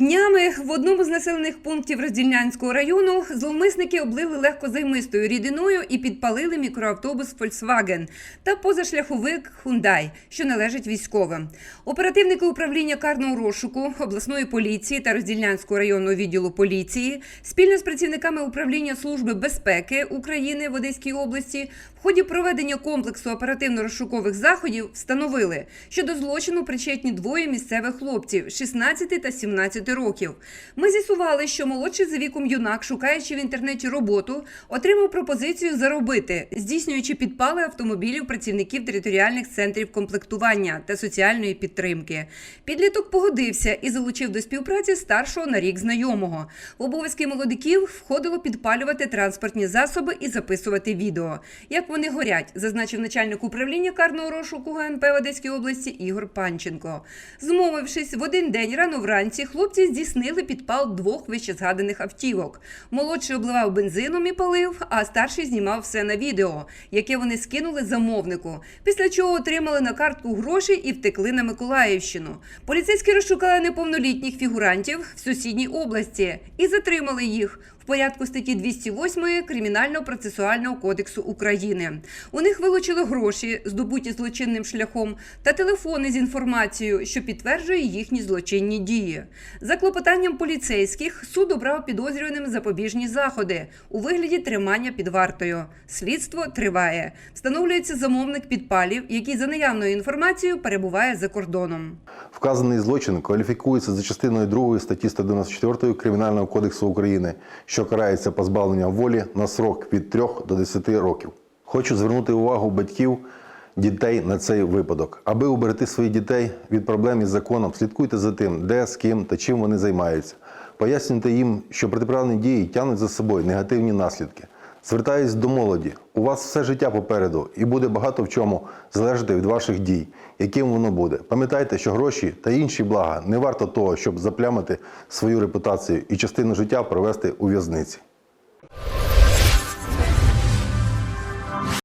Днями в одному з населених пунктів Роздільнянського району зловмисники облили легкозаймистою рідиною і підпалили мікроавтобус Volkswagen та позашляховик Hyundai, що належить військовим. Оперативники управління карного розшуку обласної поліції та Роздільнянського районного відділу поліції спільно з працівниками управління Служби безпеки України в Одеській області в ході проведення комплексу оперативно-розшукових заходів встановили, що до злочину причетні двоє місцевих хлопців 16 та 17 років. Ми з'ясували, що молодший за віком юнак, шукаючи в інтернеті роботу, отримав пропозицію заробити, здійснюючи підпали автомобілів працівників територіальних центрів комплектування та соціальної підтримки. Підліток погодився і залучив до співпраці старшого на рік знайомого. В обов'язки молодиків входило підпалювати транспортні засоби і записувати відео. Як вони горять, зазначив начальник управління карного розшуку ГНП в Одеській області Ігор Панченко. Змовившись в один день рано вранці, хлопці здійснили підпал двох вищезгаданих автівок. Молодший обливав бензином і палив, а старший знімав все на відео, яке вони скинули замовнику. Після чого отримали на картку гроші і втекли на Миколаївщину. Поліцейські розшукали неповнолітніх фігурантів в сусідній області і затримали їх. В порядку статті 208 Кримінально-процесуального кодексу України. У них вилучили гроші, здобуті злочинним шляхом, та телефони з інформацією, що підтверджує їхні злочинні дії. За клопотанням поліцейських суд обрав підозрюваним запобіжні заходи у вигляді тримання під вартою. Слідство триває. Встановлюється замовник підпалів, який за наявною інформацією перебуває за кордоном. Вказаний злочин кваліфікується за частиною 2 статті 194 Кримінального кодексу України, що карається позбавленням волі на срок від 3 до 10 років. Хочу звернути увагу батьків дітей на цей випадок. Аби уберегти своїх дітей від проблем із законом, слідкуйте за тим, де, з ким та чим вони займаються. Пояснюйте їм, що протиправні дії тягнуть за собою негативні наслідки. Звертаюсь до молоді. У вас все життя попереду і буде багато в чому залежати від ваших дій, яким воно буде. Пам'ятайте, що гроші та інші блага не варто того, щоб заплямити свою репутацію і частину життя провести у в'язниці.